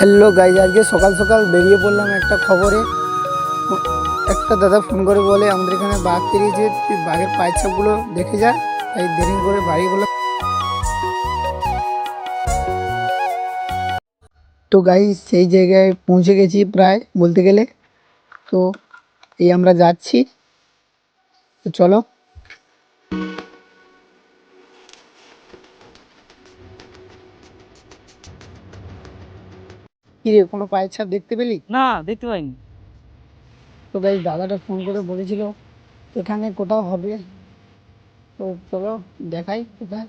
Hello guys আজকে সকাল সকাল বেরিয়ে পড়লাম একটা খবরে। একটা দাদা ফোন করে বলে, আমাদের এখানে বাঘ বেরিয়েছে তুই বাঘের পায়ের ছাপগুলো দেখে যা। তাই দেরি করে বাড়ি বললাম তো গাই সেই জায়গায় পৌঁছে গেছি প্রায়, বলতে গেলে। তো এই আমরা যাচ্ছি। তো চলো। কি রে কোনো পায়ের ছাপ দেখতে পেলি? না দেখতে পাইনি। তো গাই দাদাটা ফোন করে বলেছিল এখানে কোথাও হবে। তো চলো দেখাই কোথায়।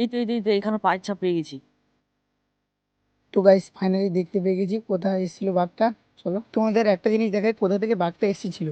এই তো এই তো, এই তো এখানে পায়ের ছাপ পেয়ে গেছি। তো গাইস ফাইনালি দেখতে পেয়ে গেছি কোথায় এসেছিল বাঘটা। চলো। তোমাদের একটা জিনিস দেখাই কোথা থেকে বাঘটা এসেছিল।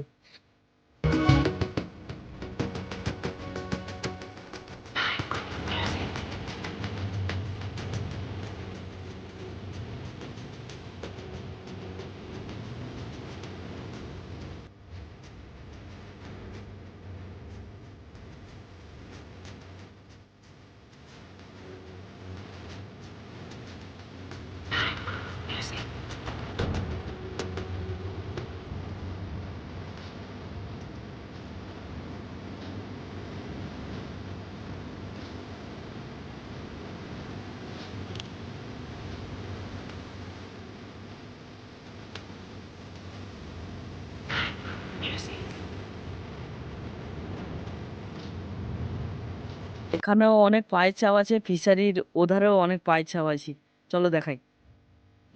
এখানেও অনেক পায়ের ছাপ আছে ফিশারির ওধারেও অনেক পায়ের ছাপ আছে। চলো দেখাই।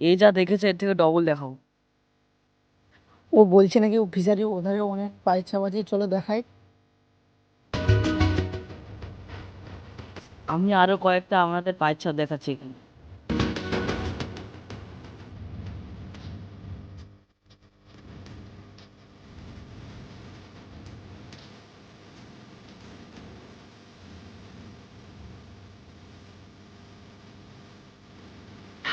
এই যা দেখেছে এর থেকে ডবল দেখাও। ও বলছে নাকি ও ফিশারি ওধারে অনেক পায়ের ছাপ আছে চলো দেখাই। আমি আরও কয়েকটা আমাদের পায়ের ছাপ দেখাচ্ছি এখানে।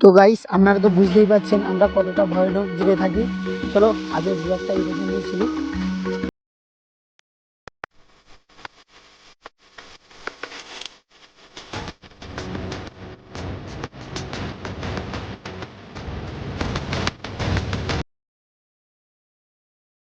তো গাইস আপনারা তো বুঝতেই পারছেন আমরা কতটা ভয়ানক জিরে থাকি। চলো, আজকের ব্লগটা এই পর্যন্তই ছিল।